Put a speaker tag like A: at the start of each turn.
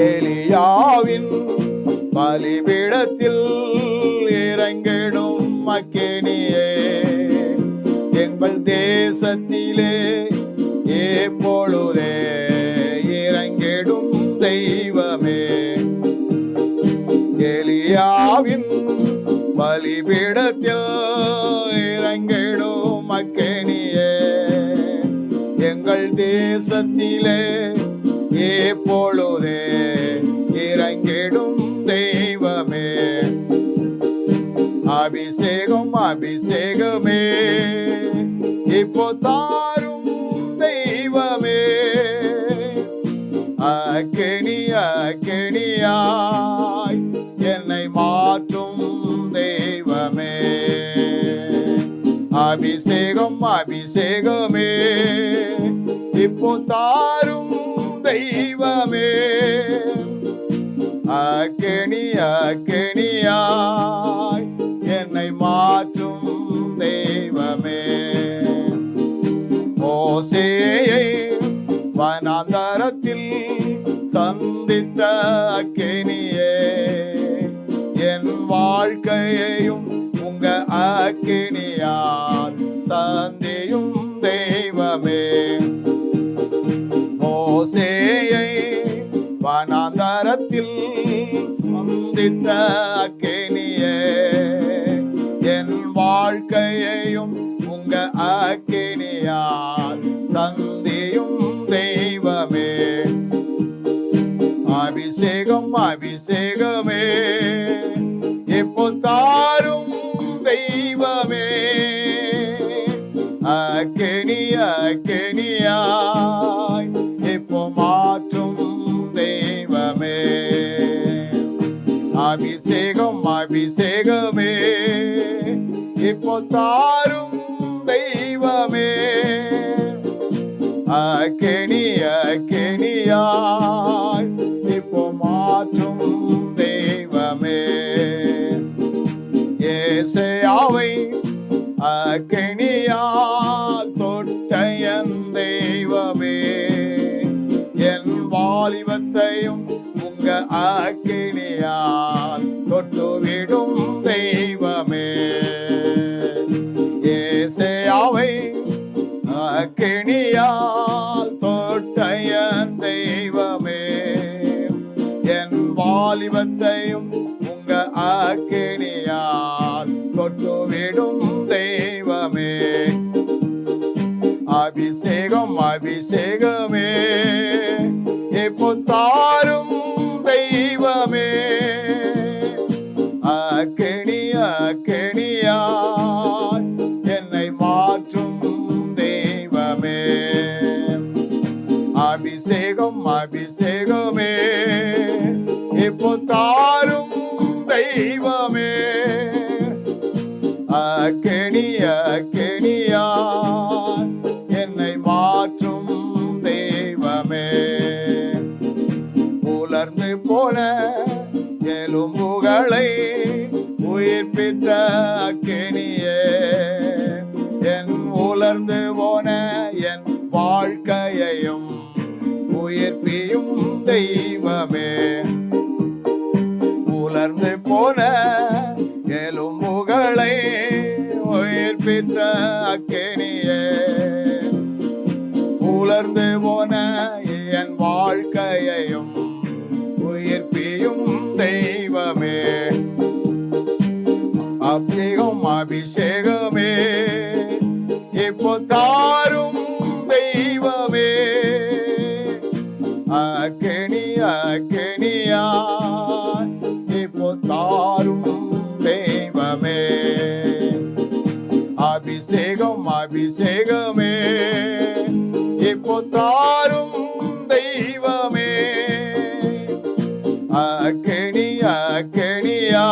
A: எலியாவின் பலிபீடத்தில் இறங்கிடும் மக்கேனியே. எங்கள் தேசத்திலே எப்பொழுதே இறங்கிடும் தெய்வமே. எலியாவின் பலிபீடத்தில் இறங்கிடும் மக்கேனியே. எங்கள் தேசத்திலே எப்பொழுதே இறங்கிடும் தெய்வமே. அபிஷேகம் அபிஷேகமே. இப்போ தாரும் தெய்வமே. அக்கெணி அக்கெணியாய் என்னை மாற்றும் தெய்வமே. அபிஷேகம் அபிஷேகமே. இப்போ தாரும் தெய்வமே. அக்கெணி அக்கெணியாய் என்னை மாற்றும் தெய்வமே. ஓசேயை வனாந்தரத்தில் சந்தித்த அக்கெணியே என் வாழ்க்கையையும் உங்க அக்கினியால் சந்தித்த அக்கேனியே என் வாழ்க்கையையும் உங்க அக்கேனியால் சந்தியும் தெய்வமே. அபிஷேகம் அபிஷேகம். அபிஷேகமே. இப்போ தாரும் தெய்வமே. அக்கெனி அக்கெனியாய் இப்போ மாற்றும் தெய்வமே. ஏசையாவை அக்கெனியால் தொட்ட என் தெய்வமே. என் வாலிபத்தையும் உங்க அக்கினியால் வாலிபத்தையும் உங்க அக்கினியால் தொட்டுவிடும் தெய்வமே. அபிஷேகம் அபிஷேகமே. இப்போ தாரும் தெய்வமே. அக்கெணி அக்கெணியாய் என்னை மாற்றும் தெய்வமே. அபிஷேகம் அபிஷேகம் அக்கெணிய அக்கெணியாய் என்னை மாற்றும் தெய்வமே. உலர்ந்து போன எலும்புகளை உயிர்ப்பித்த அக்கெணியே என் உலர்ந்து போன என் வாழ்க்கையையும் உயிர்ப்பியும் தெய்வமே. உலர்ந்து போன உலர்ந்து போன என் வாழ்க்கையையும் உயிர்ப்பியும் தெய்வமே. அபிஷேகம் அபிஷேகமே. இப்போ தாரும் தெய்வமே. அக்கெணி அக்கெணியா. இப்போ தாரும் தெய்வமே. அபிஷேகம் அபிஷேகமே. தாரும் தெய்வமே. அக்கணி அக்கணியா